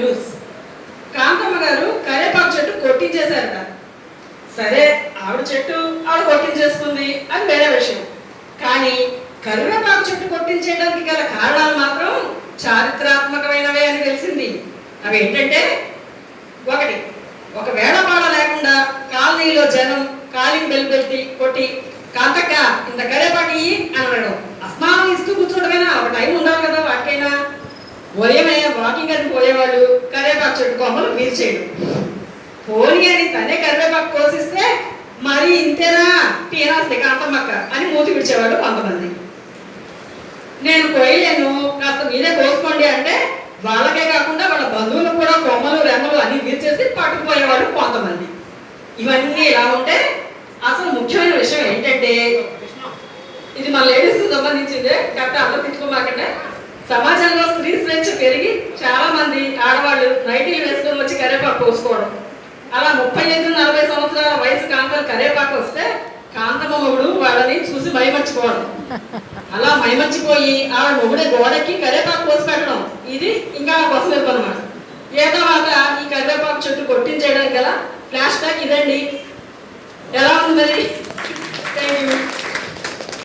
News Kanthamma గారు కరేపాకు చెట్టు కొట్టించేశారట. సరే ఆవిడ చెట్టు ఆవిడ కొట్టించేసుకుంది అది వేరే విషయం. కానీ కరివేపాకు చెట్టు కొట్టించేయడానికి గల కారణాలు మాత్రం చారిత్రాత్మకమైనవే అని తెలిసింది. అవి ఏంటంటే ఒకటి ఒక వేళపాడ లేకుండా కాలనీలో జనం కాలింగ్ బెల్ పెట్టి కొట్టి కాంతక్క ఇంత కరేపాకి అని అనడం. అస్మానం ఇస్తూ కూర్చోడమైనా ఒక టైం ఉండాలి ఉదయమే వాకింగ్ అని పోయేవాళ్ళు. కరేపాకు చెట్టు కొమ్మలు వీర్చేయడం పోని అని తనే కరివేపాకు కోసిస్తే మరి ఇంతేనా? టీనాస్తే కాంతమ్మక్క అని మూతి విడిచేవాడు కొంతమంది. నేను కోయలేను. కాస్త మీరే కోసుకోండి అంటే వాళ్ళకే కాకుండా వాళ్ళ బంధువులు కూడా కొమ్మలు రెమ్మలు అన్ని తీర్చేసి పట్టుకుపోయేవాళ్ళు కొంతమంది. ఇవన్నీ ఇలా ఉంటే అసలు ముఖ్యమైన విషయం ఏంటంటే ఇది మన లేడీస్ సంబంధించిందే. కరెక్ట్ అందరూ తిట్టుకోమాకంటే సమాజంలో స్త్రీ స్వేచ్ఛ పెరిగి చాలా మంది ఆడవాళ్ళు నైటీలు వేసుకొని వచ్చి కరేపాకు పోసుకోవడం అలా ముప్పై ఐదు నలభై సంవత్సరాల వయసు కాంతలు కరేపాకు వస్తే కాంతమొగుడు వాళ్ళని చూసి మైమర్చిపోవడం. అలా మైమర్చిపోయి ఆ మొగుడే గోడకి కరేపాకు పోసి పెట్టడం. ఇది ఇంకా కోసం అనమాట ఏ తర్వాత ఈ కరివేపాకు చెట్టు కొట్టించేయడానికి గల ఫ్లాష్ బ్యాక్ ఇదండి. ఎలా ఉంది మరి?